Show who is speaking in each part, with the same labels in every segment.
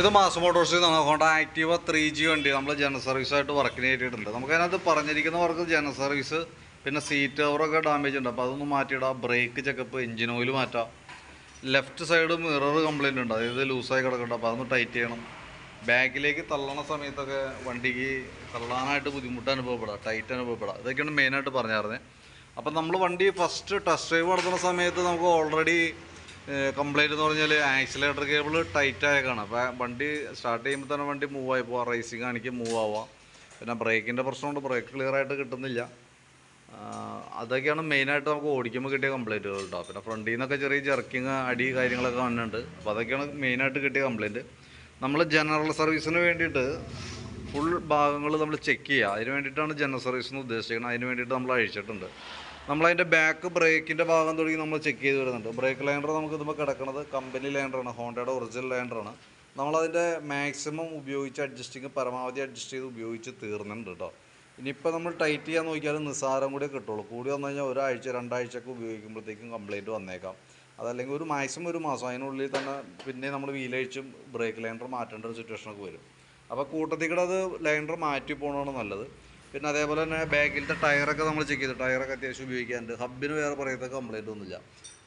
Speaker 1: ഇത് മാസ് മോട്ടോഴ്സിൽ നിന്നാണ് Honda Activa three G വണ്ടി. നമ്മൾ ജന സർവീസായിട്ട് വർക്കിന് കയറ്റിയിട്ടുണ്ട് നമുക്കതിനകത്ത് പറഞ്ഞിരിക്കുന്ന വർക്ക് ജന സർവീസ് പിന്നെ സീറ്റ് കവറൊക്കെ ഡാമേജ് ഉണ്ട്. അപ്പോൾ അതൊന്ന് മാറ്റിയിടാം. ബ്രേക്ക് ചെക്കപ്പ് എഞ്ചിൻ ഓയിൽ മാറ്റാം. ലെഫ്റ്റ് സൈഡ് മിറർ കംപ്ലൈന്റ് ഉണ്ട്. അതായത് ലൂസായി കിടക്കുന്നുണ്ട്. അപ്പോൾ അതൊന്ന് ടൈറ്റ് ചെയ്യണം. ബാക്കിലേക്ക് തള്ളണ സമയത്തൊക്കെ വണ്ടിക്ക് തള്ളാനായിട്ട് ബുദ്ധിമുട്ട് അനുഭവപ്പെടാം. ടൈറ്റ് അനുഭവപ്പെടാം. ഇതൊക്കെയാണ് മെയിനായിട്ട് പറഞ്ഞായിരുന്നത് അപ്പം നമ്മൾ വണ്ടി ഫസ്റ്റ് ടെസ്റ്റ് ഡ്രൈവ് നടത്തുന്ന സമയത്ത് നമുക്ക് ഓൾറെഡി കംപ്ലൈന്റ് എന്ന് പറഞ്ഞാൽ ആക്സിലേറ്റർ കേബിൾ ടൈറ്റ് ആയേക്കാണ്. അപ്പോൾ വണ്ടി സ്റ്റാർട്ട് ചെയ്യുമ്പോൾ തന്നെ വണ്ടി മൂവ് ആയി പോവാം. റേസിങ് കാണിക്കും മൂവ് ആവാം. പിന്നെ ബ്രേക്കിന്റെ പ്രശ്നമുണ്ട്. ബ്രേക്ക് ക്ലിയർ ആയിട്ട് കിട്ടുന്നില്ല. അതൊക്കെയാണ് മെയിനായിട്ട് നമുക്ക് ഓടിക്കുമ്പോൾ കിട്ടിയ കംപ്ലൈന്റുകൾ കേട്ടോ പിന്നെ ഫ്രണ്ടിൽ നിന്നൊക്കെ ചെറിയ ജെർക്കിങ് അടി കാര്യങ്ങളൊക്കെ വന്നിട്ടുണ്ട്. അപ്പോൾ അതൊക്കെയാണ് മെയിനായിട്ട് കിട്ടിയ കംപ്ലൈന്റ് നമ്മൾ ജനറൽ സർവീസിന് വേണ്ടിയിട്ട് ഫുൾ ഭാഗങ്ങൾ നമ്മൾ ചെക്ക് ചെയ്യുക അതിന് വേണ്ടിയിട്ടാണ് ജനറൽ സർവീസ് എന്ന് ഉദ്ദേശിക്കുന്നത് അതിന് വേണ്ടിയിട്ട് നമ്മൾ അഴിച്ചിട്ടുണ്ട്. നമ്മളതിന്റെ ബാക്ക് ബ്രേക്കിന്റെ ഭാഗം തുടങ്ങി നമ്മൾ ചെക്ക് ചെയ്ത് വരുന്നുണ്ട്. ബ്രേക്ക് ലൈൻഡർ നമുക്ക് ഇതുമ്പോൾ കിടക്കുന്നത് കമ്പനി ലൈൻഡറാണ് ഹോണ്ടയുടെ ഒറിജിനൽ ലൈൻഡറാണ് നമ്മളതിന്റെ മാക്സിമം ഉപയോഗിച്ച് അഡ്ജസ്റ്റിങ് പരമാവധി അഡ്ജസ്റ്റ് ചെയ്ത് ഉപയോഗിച്ച് തീർന്നിട്ടുണ്ട് കേട്ടോ ഇനിയിപ്പോൾ നമ്മൾ ടൈറ്റ് ചെയ്യാൻ നോക്കിയാൽ നിസ്സാരം കൂടി കിട്ടുള്ളൂ. കൂടി വന്നു കഴിഞ്ഞാൽ ഒരാഴ്ച രണ്ടാഴ്ചയൊക്കെ ഉപയോഗിക്കുമ്പോഴത്തേക്കും കംപ്ലൈന്റ് വന്നേക്കാം. അതല്ലെങ്കിൽ ഒരു മാക്സിമം ഒരു മാസം അതിനുള്ളിൽ തന്നെ പിന്നെ നമ്മൾ വീലഴിച്ചും ബ്രേക്ക് ലൈൻഡർ മാറ്റേണ്ട ഒരു സിറ്റുവേഷനൊക്കെ വരും. അപ്പോൾ കൂട്ടത്തിൽ കൂടെ അത് ലൈൻഡർ മാറ്റി പോകണമാണ് നല്ലത്. പിന്നെ അതേപോലെ തന്നെ ബാക്കിലത്തെ ടയറൊക്കെ നമ്മൾ ചെക്ക് ചെയ്തു. ടയറൊക്കെ അത്യാവശ്യം ഉപയോഗിക്കാറുണ്ട് ഹബിന് വേറെ പറയത്തെ കംപ്ലൈന്റ് ഒന്നുമില്ല.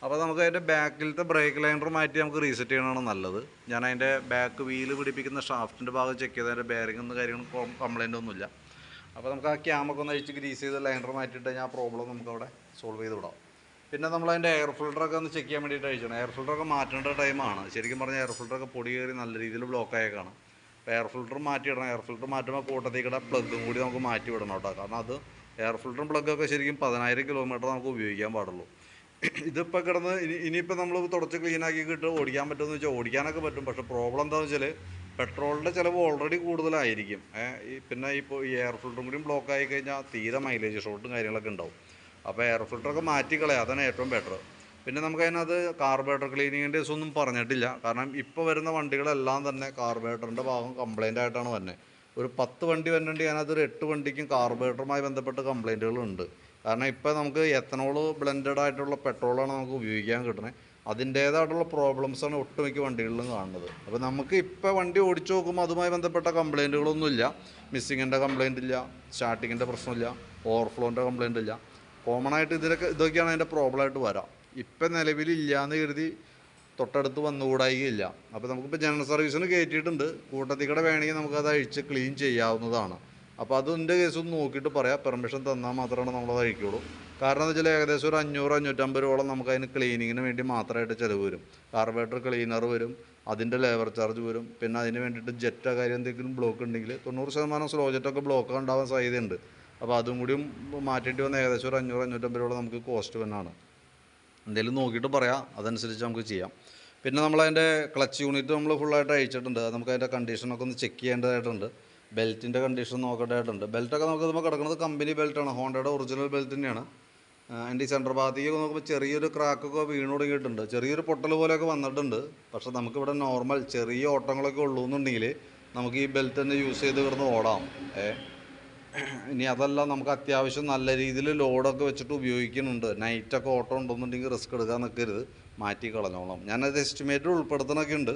Speaker 1: അപ്പോൾ നമുക്ക് അതിന്റെ ബാക്കിലത്തെ ബ്രേക്ക് ലൈനർ മാറ്റി നമുക്ക് റീസെറ്റ് ചെയ്യണമാണ് നല്ലത്. ഞാൻ അതിന്റെ ബാക്ക് വീൽ പിടിപ്പിക്കുന്ന ഷാഫ്റ്റിന്റെ ഭാഗം ചെക്ക് ചെയ്ത് അതിന്റെ ബെയറിംഗ് കാര്യങ്ങളും കംപ്ലൈന്റ് ഒന്നുമില്ല. അപ്പോൾ നമുക്ക് ആ ക്യാമൊക്കെ ഒന്ന് അഴിച്ച് ഗ്രീസ് ചെയ്ത് ലൈനർ മാറ്റിയിട്ട് ആ പ്രോബ്ലം നമുക്ക് അവിടെ സോൾവ് ചെയ്ത് വിടാം. പിന്നെ നമ്മൾ അതിന്റെ എയർ ഫിൽറ്ററൊക്കെ ഒന്ന് ചെക്ക് ചെയ്യാൻ വേണ്ടിയിട്ട് അഴിച്ചണം എയർ ഫിൽറ്ററൊക്കെ മാറ്റേണ്ട ടൈമാണ് ശരിക്കും പറഞ്ഞാൽ എയർ ഫിൽറ്ററൊക്കെ പൊടി കയറി നല്ല രീതിയിൽ ബ്ലോക്ക് ആയേക്കാണ്. അപ്പോൾ എയർ ഫിൽറ്റർ മാറ്റിയിടണം. എയർ ഫിൽറ്റർ മാറ്റുമ്പോൾ കൂട്ടത്തിൽ കിട പ്ലഗും കൂടി നമുക്ക് മാറ്റി വിടണം കേട്ടോ. കാരണം അത് എയർ ഫിൽറ്ററും പ്ലഗൊക്കെ ശരിക്കും പതിനായിരം കിലോമീറ്റർ നമുക്ക് ഉപയോഗിക്കാൻ പാടുള്ളൂ. ഇതിപ്പോൾ കിടന്ന് ഇനി ഇനിയിപ്പോൾ നമ്മൾ തുടച്ച് ക്ലീനാക്കി കിട്ട് ഓടിക്കാൻ പറ്റുമെന്ന് വെച്ചാൽ ഓടിക്കാനൊക്കെ പറ്റും. പക്ഷേ പ്രോബ്ലം എന്താണെന്ന് വെച്ചാൽ പെട്രോളിന്റെ ചിലവ് ഓൾറെഡി കൂടുതലായിരിക്കും. പിന്നെ ഇപ്പോൾ ഈ എയർ ഫിൽറ്ററും കൂടി ബ്ലോക്ക് ആയി കഴിഞ്ഞാൽ തീരെ മൈലേജ് ഷോട്ടും കാര്യങ്ങളൊക്കെ ഉണ്ടാവും. അപ്പോൾ എയർ ഫിൽറ്ററൊക്കെ മാറ്റി കളയാം അതാണ് ഏറ്റവും ബെറ്റർ പിന്നെ നമുക്ക് അതിനകത്ത് കാർബറേറ്റർ ക്ലീനിങ്ങിന്റെ ഒന്നും പറഞ്ഞിട്ടില്ല. കാരണം ഇപ്പോൾ വരുന്ന വണ്ടികളെല്ലാം തന്നെ കാർബറേറ്ററിന്റെ ഭാഗം കംപ്ലൈന്റ് ആയിട്ടാണ് വരുന്നത് ഒരു പത്ത് വണ്ടി വരുന്നുണ്ടെങ്കിൽ അതിനകത്ത് ഒരു എട്ട് വണ്ടിക്കും കാർബറേറ്ററുമായി ബന്ധപ്പെട്ട് കംപ്ലൈന്റുകളുണ്ട് കാരണം ഇപ്പോൾ നമുക്ക് എത്തനോൾ ബ്ലെൻഡഡ് ആയിട്ടുള്ള പെട്രോളാണ് നമുക്ക് ഉപയോഗിക്കാൻ കിട്ടുന്നത് അതിന്റേതായിട്ടുള്ള പ്രോബ്ലംസാണ് ഒട്ടുമിക്ക വണ്ടികളിലും കാണുന്നത്. അപ്പോൾ നമുക്ക് ഇപ്പോൾ വണ്ടി ഓടിച്ചു നോക്കുമ്പോൾ അതുമായി ബന്ധപ്പെട്ട കംപ്ലൈന്റുകളൊന്നുമില്ല മിസ്സിങ്ങിന്റെ കംപ്ലൈന്റ് ഇല്ല സ്റ്റാർട്ടിങ്ങിന്റെ പ്രശ്നമില്ല. ഓവർഫ്ലോന്റെ കംപ്ലൈന്റ് ഇല്ല കോമൺ ആയിട്ട് ഇതിലൊക്കെ ഇതൊക്കെയാണ് അതിന്റെ പ്രോബ്ലമായിട്ട് വരാം. ഇപ്പം നിലവിലില്ല എന്ന് കരുതി തൊട്ടടുത്ത് വന്നുകൂടായികയില്ല. അപ്പോൾ നമുക്കിപ്പോൾ ജനറൽ സർവീസിന് കയറ്റിയിട്ടുണ്ട്. കൂട്ടത്തിക്കടെ വേണമെങ്കിൽ നമുക്കത് അഴിച്ച് ക്ലീൻ ചെയ്യാവുന്നതാണ്. അപ്പോൾ അതിന്റെ കേസ് ഒന്ന് നോക്കിയിട്ട് പറയാം. പെർമിഷൻ തന്നാൽ മാത്രമാണ് നമ്മളത് അഴിക്കുള്ളൂ. കാരണം എന്ന് വെച്ചാൽ ഏകദേശം ഒരു അഞ്ഞൂറ് അഞ്ഞൂറ്റമ്പത് രൂപയോളം നമുക്ക് അതിന് ക്ലീനിങ്ങിന് വേണ്ടി മാത്രമായിട്ട് ചിലവ് വരും. കാർബറേറ്റർ ക്ലീനർ വരും അതിന്റെ ലേബർ ചാർജ് വരും പിന്നെ അതിന് വേണ്ടിയിട്ട് ജെറ്റോ കാര്യം എന്തെങ്കിലും ബ്ലോക്ക് ഉണ്ടെങ്കിൽ തൊണ്ണൂറ് ശതമാനം സ്ലോ ജെറ്റൊക്കെ ബ്ലോക്ക് ഉണ്ടാവാൻ സാധ്യതയുണ്ട്. അപ്പോൾ അതും കൂടിയും മാറ്റേണ്ടി വന്ന ഏകദേശം ഒരു അഞ്ഞൂറ് അഞ്ഞൂറ്റമ്പത് രൂപ നമുക്ക് കോസ്റ്റ് തന്നെയാണ് എന്തെങ്കിലും നോക്കിയിട്ട് പറയാം. അതനുസരിച്ച് നമുക്ക് ചെയ്യാം. പിന്നെ നമ്മളതിന്റെ ക്ലച്ച് യൂണിറ്റ് നമ്മൾ ഫുള്ളായിട്ട് അഴിച്ചിട്ടുണ്ട്. അത് നമുക്ക് അതിന്റെ കണ്ടീഷനൊക്കെ ഒന്ന് ചെക്ക് ചെയ്യേണ്ടതായിട്ടുണ്ട്. ബെൽറ്റിന്റെ കണ്ടീഷൻ നോക്കേണ്ടതായിട്ടുണ്ട്. ബെൽറ്റൊക്കെ നമുക്ക് നമ്മൾ കിടക്കുന്നത് കമ്പനി ബെൽറ്റാണ് ഹോണ്ടയുടെ ഒറിജിനൽ ബെൽറ്റ് തന്നെയാണ്. അതിന്റെ ഈ സെന്റർ ഭാഗത്തേക്ക് നോക്കുമ്പോൾ ചെറിയൊരു ക്രാക്കൊക്കെ വീണ് തുടങ്ങിയിട്ടുണ്ട്. ചെറിയൊരു പൊട്ടൽ പോലെയൊക്കെ വന്നിട്ടുണ്ട്. പക്ഷേ നമുക്കിവിടെ നോർമൽ ചെറിയ ഓട്ടങ്ങളൊക്കെ ഉള്ളൂ എന്നുണ്ടെങ്കിൽ നമുക്ക് ഈ ബെൽറ്റ് തന്നെ യൂസ് ചെയ്ത് കിടന്ന് ഓടാം. ഏ? ഇനി അതല്ല നമുക്ക് അത്യാവശ്യം നല്ല രീതിയിൽ ലോഡൊക്കെ വെച്ചിട്ട് ഉപയോഗിക്കുന്നുണ്ട്. നൈറ്റൊക്കെ ഓട്ടോ ഉണ്ടെന്നുണ്ടെങ്കിൽ റിസ്ക് എടുക്കാൻ നിൽക്കരുത് മാറ്റി കളഞ്ഞോളാം. ഞാനത് എസ്റ്റിമേറ്റ് ഉൾപ്പെടുത്തണമൊക്കെ ഉണ്ട്.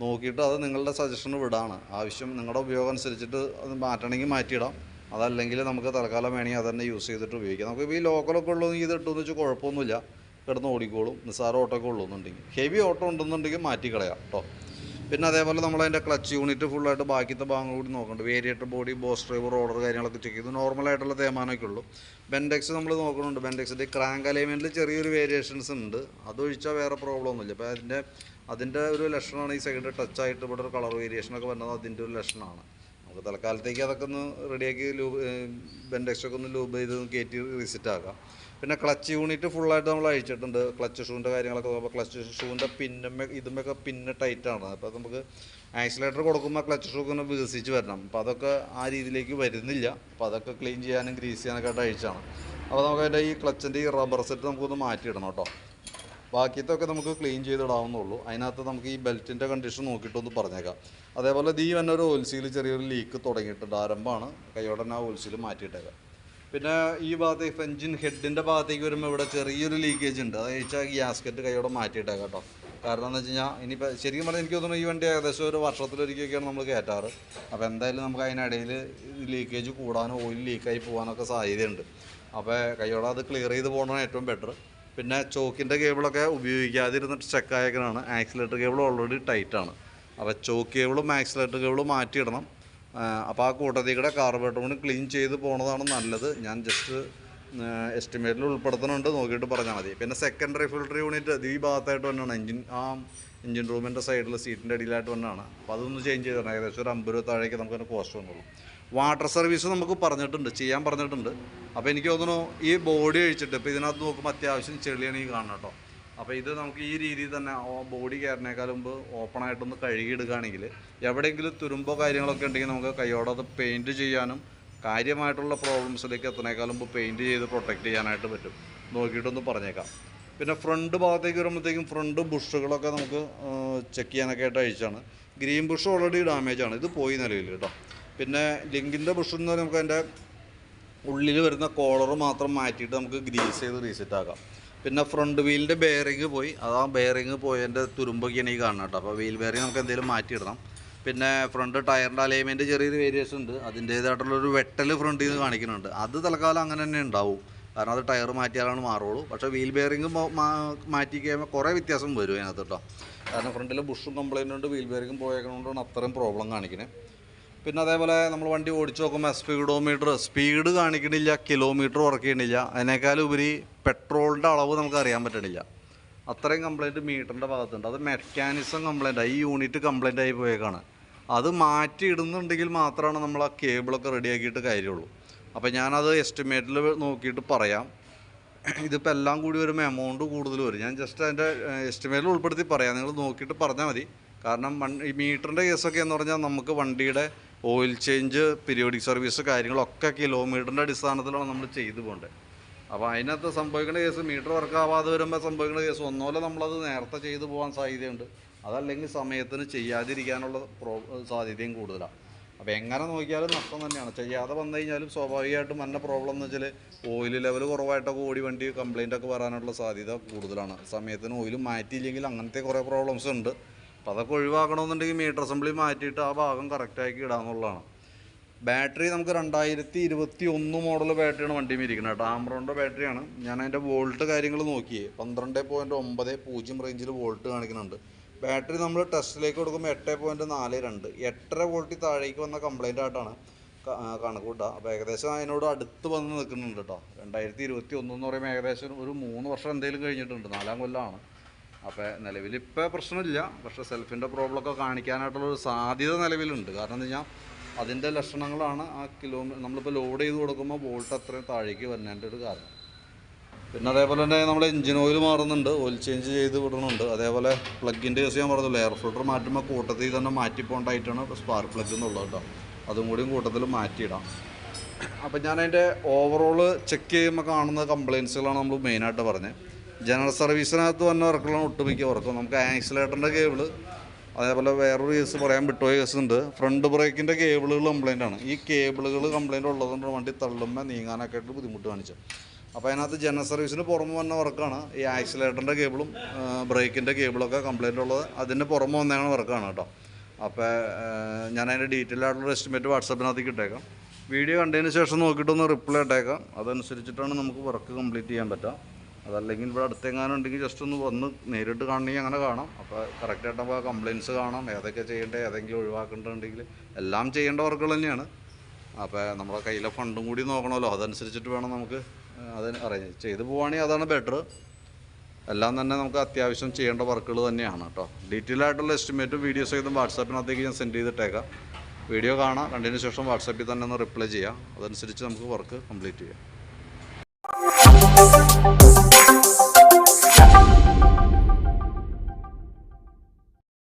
Speaker 1: നോക്കിയിട്ട് അത് നിങ്ങളുടെ സജഷൻ വിടാണ്. ആവശ്യം നിങ്ങളുടെ ഉപയോഗം അനുസരിച്ചിട്ട് അത് മാറ്റണമെങ്കിൽ മാറ്റിയിടാം. അതല്ലെങ്കിൽ നമുക്ക് തൽക്കാലം വേണമെങ്കിൽ അത് തന്നെ യൂസ് ചെയ്തിട്ട് ഉപയോഗിക്കാം. നമുക്ക് ഈ ലോക്കലൊക്കെ ഉള്ളതെങ്കിൽ ഇത് ഇട്ടെന്ന് വെച്ചാൽ കുഴപ്പമൊന്നുമില്ല. കിടന്ന് ഓടിക്കോളും. നിസ്സാര ഓട്ടമൊക്കെ ഉള്ളൂന്നുണ്ടെങ്കിൽ ഹെവി ഓട്ടോ ഉണ്ടെന്നുണ്ടെങ്കിൽ മാറ്റി കളയാം കേട്ടോ പിന്നെ അതേപോലെ നമ്മൾ അതിന്റെ ക്ലച്ച് യൂണിറ്റ് ഫുള്ളായിട്ട് ബാക്കിത്തെ ഭാഗങ്ങൾ കൂടി നോക്കുന്നുണ്ട് variator body boss driver order കാര്യങ്ങളൊക്കെ ചെക്ക് ചെയ്തു നോർമലായിട്ടുള്ള തേമാനമൊക്കെ ഉള്ളൂ. ബെൻഡെക്സ് നമ്മൾ നോക്കുന്നുണ്ട് ബെൻഡെക്സിന്റെ ക്രാങ്ക് അലൈൻമെന്റിൽ ചെറിയൊരു വേരിയേഷൻസ് ഉണ്ട്. അതൊഴിച്ചാൽ വേറെ പ്രോബ്ലം ഒന്നുമില്ല. അപ്പോൾ അതിന്റെ അതിന്റെ ഒരു ലക്ഷണമാണ് ഈ സൈഡ് ടച്ച് ആയിട്ട് ഇവിടെ ഒരു കളർ വേരിയേഷനൊക്കെ വരുന്നത് അതിന്റെ ഒരു ലക്ഷണമാണ്. നമുക്ക് തൽക്കാലത്തേക്ക് അതൊക്കെ ഒന്ന് റെഡിയാക്കി ലൂബ് ബെൻഡെക്സൊക്കെ ഒന്ന് ലൂബ് ചെയ്ത് കയറ്റി റിസിറ്റ് ആക്കാം. പിന്നെ ക്ലച്ച് യൂണിറ്റ് ഫുള്ളായിട്ട് നമ്മൾ അഴിച്ചിട്ടുണ്ട്. ക്ലച്ച് ഷൂവിന്റെ കാര്യങ്ങളൊക്കെ നോക്കുമ്പോൾ ക്ലച്ച് ഷൂവിന്റെ പിന്നുമേ ഇതുമൊക്കെ പിന്നെ ടൈറ്റാണ് അപ്പോൾ നമുക്ക് ആക്സിലേറ്റർ കൊടുക്കുമ്പോൾ ക്ലച്ച് ഷൂ ഇങ്ങനെ വികസിച്ച് വരണം. അപ്പോൾ അതൊക്കെ ആ രീതിയിലേക്ക് വരുന്നില്ല. അപ്പോൾ അതൊക്കെ ക്ലീൻ ചെയ്യാനും ഗ്രീസ് ചെയ്യാനൊക്കെ ആയിട്ട് അഴിച്ചാണ്. അപ്പോൾ നമുക്ക് അതിന്റെ ഈ ക്ലച്ചിന്റെ ഈ റബ്ബർ സെറ്റ് നമുക്കൊന്ന് മാറ്റിയിടണം കേട്ടോ. ബാക്കിയത്തൊക്കെ നമുക്ക് ക്ലീൻ ചെയ്തിടാവുന്നുള്ളൂ. അതിനകത്ത് നമുക്ക് ഈ ബെൽറ്റിന്റെ കണ്ടീഷൻ നോക്കിയിട്ടൊന്ന് പറഞ്ഞേക്കാം. അതേപോലെ ദീ ഒരു ഓൽസീൽ ചെറിയൊരു ലീക്ക് തുടങ്ങിയിട്ടുണ്ട്. ആരംഭമാണ്. കൈയോടെ തന്നെ ആ ഓൽസീൽ മാറ്റിയിട്ടേക്കാം. പിന്നെ ഈ ഭാഗത്തേക്ക് എഞ്ചിൻ ഹെഡിന്റെ ഭാഗത്തേക്ക് വരുമ്പോൾ ഇവിടെ ചെറിയൊരു ലീക്കേജ് ഉണ്ട്. അത് കഴിച്ചാൽ ഗ്യാസ്കറ്റ് കൈയോടെ മാറ്റിയിട്ടേ കേട്ടോ. കാരണം എന്ന് വെച്ച് കഴിഞ്ഞാൽ ഇനിയിപ്പോൾ ശരിക്കും പറഞ്ഞാൽ എനിക്ക് തോന്നുന്നു ഈ വണ്ടി ഏകദേശം ഒരു വർഷത്തിലൊരിക്കലൊക്കെയാണ് നമ്മൾ കയറ്റാറ് അപ്പോൾ എന്തായാലും നമുക്ക് അതിനിടയിൽ ലീക്കേജ് കൂടാനും ഓയിൽ ലീക്കായി പോകാനൊക്കെ സാധ്യതയുണ്ട്. അപ്പോൾ കൈയോടെ അത് ക്ലിയർ ചെയ്ത് പോകണതാണ് ഏറ്റവും ബെറ്റർ പിന്നെ ചോക്കിന്റെ കേബിളൊക്കെ ഉപയോഗിക്കാതിരുന്നിട്ട് ചെക്കായക്കനാണ് ആക്സിലേറ്റർ കേബിൾ ഓൾറെഡി ടൈറ്റാണ് അപ്പോൾ ചോക്ക് കേബിളും ആക്സിലേറ്റർ കേബിളും മാറ്റിയിടണം. അപ്പോൾ ആ കൂട്ടത്തിൽ കൂടെ കാർബേറ്റർ ക്ലീൻ ചെയ്ത് പോണതാണ് നല്ലത്. ഞാൻ ജസ്റ്റ് എസ്റ്റിമേറ്റിൽ ഉൾപ്പെടുത്തുന്നുണ്ട് നോക്കിയിട്ട് പറഞ്ഞാൽ മതി. പിന്നെ സെക്കൻഡറി ഫിൽട്ടർ യൂണിറ്റ് ഈ ഭാഗത്തായിട്ട് തന്നെയാണ് എഞ്ചിൻ ആ എഞ്ചിൻ റൂമിന്റെ സൈഡിൽ സീറ്റിന്റെ അടിയിലായിട്ട് തന്നെയാണ് അപ്പോൾ അതൊന്ന് ചേഞ്ച് ചെയ്ത് തരണം ഏകദേശം ഒരു അമ്പത് രൂപ താഴേക്ക് നമുക്ക് കോസ്റ്റ് വന്നുള്ളൂ വാട്ടർ സർവീസ് നമുക്ക് പറഞ്ഞിട്ടുണ്ട്. ചെയ്യാൻ പറഞ്ഞിട്ടുണ്ട്. അപ്പോൾ എനിക്ക് തോന്നുന്നു ഈ ബോഡി അഴിച്ചിട്ട് ഇപ്പോൾ ഇതിനകത്ത് നോക്കുമ്പോൾ അത്യാവശ്യം ചെളിയാണ് ഈ കാണണം കേട്ടോ. അപ്പോൾ ഇത് നമുക്ക് ഈ രീതിയിൽ തന്നെ ബോഡി കയറിനേക്കാൾ മുമ്പ് ഓപ്പൺ ആയിട്ടൊന്ന് കഴുകിയെടുക്കുകയാണെങ്കിൽ എവിടെയെങ്കിലും തുരുമ്പോ കാര്യങ്ങളൊക്കെ ഉണ്ടെങ്കിൽ നമുക്ക് കൈയോടെ അത് പെയിന്റ് ചെയ്യാനും കാര്യമായിട്ടുള്ള പ്രോബ്ലംസിലേക്ക് എത്തണേക്കാൾ മുമ്പ് പെയിന്റ് ചെയ്ത് പ്രൊട്ടക്റ്റ് ചെയ്യാനായിട്ട് പറ്റും. നോക്കിയിട്ടൊന്ന് പറഞ്ഞേക്കാം. പിന്നെ ഫ്രണ്ട് ഭാഗത്തേക്ക് വരുമ്പോഴത്തേക്കും ഫ്രണ്ട് ബുഷുകളൊക്കെ നമുക്ക് ചെക്ക് ചെയ്യാനൊക്കെ ആയിട്ട് അയച്ചാണ് ഗ്രീൻ ബുഷ് ഓൾറെഡി ഡാമേജ് ആണ്. ഇത് പോയി നിലയിൽ കേട്ടോ. പിന്നെ ലിങ്കിന്റെ ബുഷ് എന്ന് പറഞ്ഞാൽ നമുക്ക് അതിന്റെ ഉള്ളിൽ വരുന്ന കോളർ മാത്രം മാറ്റിയിട്ട് നമുക്ക് ഗ്രീസ് ചെയ്ത് റീസെറ്റ് ആക്കാം. പിന്നെ ഫ്രണ്ട് വീലിന്റെ ബെയറിങ് പോയി. അതാ ബെയറിങ് പോയതിന്റെ തുരുമ്പൊക്കെയാണ് ഈ കാണുന്നത് കേട്ടോ. അപ്പോൾ വീൽ ബെയറിങ് നമുക്ക് എന്തെങ്കിലും മാറ്റിയിടണം. പിന്നെ ഫ്രണ്ട് ടയറിന്റെ അലൈൻമെന്റ് ചെറിയൊരു വേരിയേഷൻ ഉണ്ട്. അതിന്റേതായിട്ടുള്ളൊരു വെട്ടൽ ഫ്രണ്ടിൽ നിന്ന് കാണിക്കുന്നുണ്ട്. അത് തൽക്കാലം അങ്ങനെ തന്നെ ഉണ്ടാവും. കാരണം അത് ടയർ മാറ്റിയാലാണ് മാറുള്ളൂ. പക്ഷേ വീൽ ബെയറിങ് മാറ്റി കഴിയുമ്പോൾ കുറേ വ്യത്യാസം വരും അതിനകത്ത് കേട്ടോ. കാരണം ഫ്രണ്ടിൽ ബുഷും കംപ്ലൈന്റ് ഉണ്ട് വീൽ ബെയറിങ്ങും പോയേക്കണോണ്ടാണ് അത്രയും പ്രോബ്ലം കാണിക്കുന്നത് പിന്നെ അതേപോലെ നമ്മൾ വണ്ടി ഓടിച്ച് നോക്കുമ്പോൾ സ്പീഡോമീറ്റർ സ്പീഡ് കാണിക്കണില്ല കിലോമീറ്റർ വർക്ക് ചെയ്യണില്ല അതിനേക്കാളും ഉപരി പെട്രോളിന്റെ അളവ് നമുക്ക് അറിയാൻ പറ്റണില്ല. അത്രയും കംപ്ലൈന്റ് മീറ്ററിന്റെ ഭാഗത്തുണ്ട്. അത് മെക്കാനിസം കംപ്ലൈന്റ് ഈ യൂണിറ്റ് കംപ്ലൈന്റ് ആയി പോയേക്കാണ്. അത് മാറ്റി ഇടുന്നുണ്ടെങ്കിൽ മാത്രമാണ് നമ്മൾ ആ കേബിളൊക്കെ റെഡിയാക്കിയിട്ട് കാര്യമുള്ളൂ. അപ്പോൾ ഞാനത് എസ്റ്റിമേറ്റിൽ നോക്കിയിട്ട് പറയാം. ഇതിപ്പോൾ എല്ലാം കൂടി വരുമ്പോൾ എമൗണ്ട് കൂടുതൽ വരും. ഞാൻ ജസ്റ്റ് അതിന്റെ എസ്റ്റിമേറ്റിൽ ഉൾപ്പെടുത്തി പറയാം. നിങ്ങൾ നോക്കിയിട്ട് പറഞ്ഞാൽ മതി. കാരണം ഈ മീറ്ററിന്റെ കേസൊക്കെ എന്ന് പറഞ്ഞാൽ നമുക്ക് വണ്ടിയുടെ ഓയിൽ ചേഞ്ച് പീരിയോഡിക് സർവീസ് കാര്യങ്ങളൊക്കെ കിലോമീറ്ററിന്റെ അടിസ്ഥാനത്തിലാണ് നമ്മൾ ചെയ്തു പോകേണ്ടത് അപ്പോൾ അതിനകത്ത് സംഭവിക്കുന്ന കേസ് മീറ്റർ വർക്ക് ആവാതെ വരുമ്പോൾ സംഭവിക്കുന്ന കേസ് ഒന്നുപോലെ നമ്മളത് നേരത്തെ ചെയ്തു പോകാൻ സാധ്യതയുണ്ട്. അതല്ലെങ്കിൽ സമയത്തിന് ചെയ്യാതിരിക്കാനുള്ള പ്രോ സാധ്യതയും കൂടുതലാണ്. അപ്പോൾ എങ്ങനെ നോക്കിയാലും നഷ്ടം തന്നെയാണ്. ചെയ്യാതെ വന്നു കഴിഞ്ഞാലും സ്വാഭാവികമായിട്ടും മന്ന പ്രോബ്ലം എന്ന് വെച്ചാൽ ഓയിൽ ലെവൽ കുറവായിട്ടൊക്കെ ഓടി വണ്ടി കംപ്ലൈന്റ് ഒക്കെ വരാനുള്ള സാധ്യത കൂടുതലാണ്. സമയത്തിന് ഓയിൽ മാറ്റിയില്ലെങ്കിൽ അങ്ങനത്തെ കുറേ പ്രോബ്ലംസ് ഉണ്ട്. അപ്പോൾ അതൊക്കെ ഒഴിവാക്കണമെന്നുണ്ടെങ്കിൽ മീറ്റർ അസംബ്ലി മാറ്റിയിട്ട് ആ ഭാഗം കറക്റ്റാക്കി ഇടാന്നുള്ളതാണ് ബാറ്ററി നമുക്ക് രണ്ടായിരത്തി ഇരുപത്തി ഒന്ന് മോഡൽ ബാറ്ററിയാണ് വണ്ടി ഇരിക്കുന്നത് കേട്ടോ. ആംബ്രോണിന്റെ ബാറ്ററിയാണ് ഞാൻ അതിന്റെ വോൾട്ട് കാര്യങ്ങൾ നോക്കിയേ പന്ത്രണ്ട് പോയിന്റ് ഒമ്പത് പൂജ്യം റേഞ്ചിൽ വോൾട്ട് കാണിക്കുന്നുണ്ട്. ബാറ്ററി നമ്മൾ ടെസ്റ്റിലേക്ക് കൊടുക്കുമ്പോൾ എട്ട് പോയിന്റ് നാല് രണ്ട്. എട്ടര വോൾട്ടിൽ താഴേക്ക് വന്ന കംപ്ലൈന്റ് ആയിട്ടാണ് കണക്ക് കൂട്ടുക. അപ്പോൾ ഏകദേശം അതിനോട് അടുത്ത് വന്ന് നിൽക്കുന്നുണ്ട് കേട്ടോ. രണ്ടായിരത്തി ഇരുപത്തി ഒന്ന് എന്ന് പറയുമ്പോൾ ഏകദേശം ഒരു മൂന്ന് വർഷം എന്തെങ്കിലും കഴിഞ്ഞിട്ടുണ്ട്. നാലാം കൊല്ലമാണ്. അപ്പോൾ നിലവിൽ ഇപ്പോൾ പ്രശ്നമില്ല. പക്ഷേ സെൽഫിന്റെ പ്രോബ്ലമൊക്കെ കാണിക്കാനായിട്ടുള്ളൊരു സാധ്യത നിലവിലുണ്ട്. കാരണം എന്താ വെച്ചാൽ അതിന്റെ ലക്ഷണങ്ങളാണ് ആ കിലോമീറ്റർ നമ്മളിപ്പോൾ ലോഡ് ചെയ്ത് കൊടുക്കുമ്പോൾ വോൾട്ട് അത്രയും താഴേക്ക് വരുന്നതിന്റെ ഒരു കാരണം. പിന്നെ അതേപോലെ തന്നെ നമ്മൾ എഞ്ചിൻ ഓയിൽ മാറുന്നുണ്ട്. ഓയിൽ ചേഞ്ച് ചെയ്ത് വിടുന്നുണ്ട് അതേപോലെ പ്ലഗിന്റെ കേസ് ഞാൻ പറഞ്ഞല്ലോ എയർ ഫിൽട്ടർ മാറ്റുമ്പോൾ കൂട്ടത്തിൽ തന്നെ മാറ്റിപ്പോണ്ടായിട്ടാണ് സ്പാർക്ക് പ്ലഗ് എന്നുള്ളത് കേട്ടോ അതും കൂടിയും കൂട്ടത്തിൽ മാറ്റിയിടാം അപ്പം ഞാൻ അതിന്റെ ഓവറോൾ ചെക്ക് ചെയ്യുമ്പോൾ കാണുന്ന കംപ്ലയിൻസുകളാണ് നമ്മൾ മെയിനായിട്ട് പറഞ്ഞത് ജനറൽ സർവീസിനകത്ത് വന്ന വർക്കുകളാണ് ഒട്ടുമിക്ക വർക്കും. നമുക്ക് ആക്സിലേറ്ററിന്റെ കേബിൾ അതേപോലെ വേറൊരു കേസ് പറയാൻ വിട്ടുപോയ കേസ് ഉണ്ട് ഫ്രണ്ട് ബ്രേക്കിന്റെ കേബിളുകൾ കംപ്ലൈന്റ് ആണ്. ഈ കേബിളുകൾ കംപ്ലൈന്റ് ഉള്ളതുകൊണ്ട് വണ്ടി തള്ളുമ്പോൾ നീങ്ങാനൊക്കെ ആയിട്ട് ബുദ്ധിമുട്ട് കാണിച്ചു. അപ്പോൾ അതിനകത്ത് ജനറൽ സർവീസിന് പുറമെ വന്ന വർക്കാണ്. ഈ ആക്സിലേറ്ററിന്റെ കേബിളും ബ്രേക്കിന്റെ കേബിളൊക്കെ കംപ്ലൈന്റ് ഉള്ളത്. അതിന് പുറമെ വന്നതാണ് വർക്കാണ് കേട്ടോ. അപ്പോൾ ഞാൻ അതിന്റെ ഡീറ്റെയിൽ ആയിട്ടുള്ള എസ്റ്റിമേറ്റ് വാട്സപ്പിനകത്തേക്ക് ഇട്ടേക്കാം. വീഡിയോ കണ്ടതിന് ശേഷം നോക്കിയിട്ടൊന്ന് റിപ്ലൈ ഇട്ടേക്കാം. അതനുസരിച്ചിട്ടാണ് നമുക്ക് വർക്ക് കംപ്ലീറ്റ് ചെയ്യാൻ പറ്റുക. അതല്ലെങ്കിൽ ഇവിടെ അടുത്തെങ്ങാനും ഉണ്ടെങ്കിൽ ജസ്റ്റ് ഒന്ന് വന്ന് നേരിട്ട് കാണണമെങ്കിൽ അങ്ങനെ കാണാം. അപ്പോൾ കറക്റ്റായിട്ട് ആ കംപ്ലയിൻസ് കാണാം. ഏതൊക്കെ ചെയ്യേണ്ടത് ഏതെങ്കിലും ഒഴിവാക്കേണ്ടതുണ്ടെങ്കിൽ എല്ലാം ചെയ്യേണ്ട വർക്കുകൾ തന്നെയാണ്. അപ്പോൾ നമ്മുടെ കയ്യിലെ ഫണ്ടും കൂടി നോക്കണമല്ലോ. അതനുസരിച്ചിട്ട് വേണം നമുക്ക് അത് അറിയാം. ചെയ്തു പോവുകയാണെങ്കിൽ അതാണ് ബെറ്റർ എല്ലാം തന്നെ നമുക്ക് അത്യാവശ്യം ചെയ്യേണ്ട വർക്കുകൾ തന്നെയാണ് കേട്ടോ. ഡീറ്റെയിൽ ആയിട്ടുള്ള എസ്റ്റിമേറ്റും വീഡിയോസ് ചെയ്തും വാട്സാപ്പിനകത്തേക്ക് ഞാൻ സെൻഡ് ചെയ്തിട്ടേക്കാം. വീഡിയോ കാണാം. കണ്ടതിന് ശേഷം വാട്സാപ്പിൽ തന്നെ ഒന്ന് റിപ്ലൈ ചെയ്യാം. അതനുസരിച്ച് നമുക്ക് വർക്ക് കംപ്ലീറ്റ് ചെയ്യാം.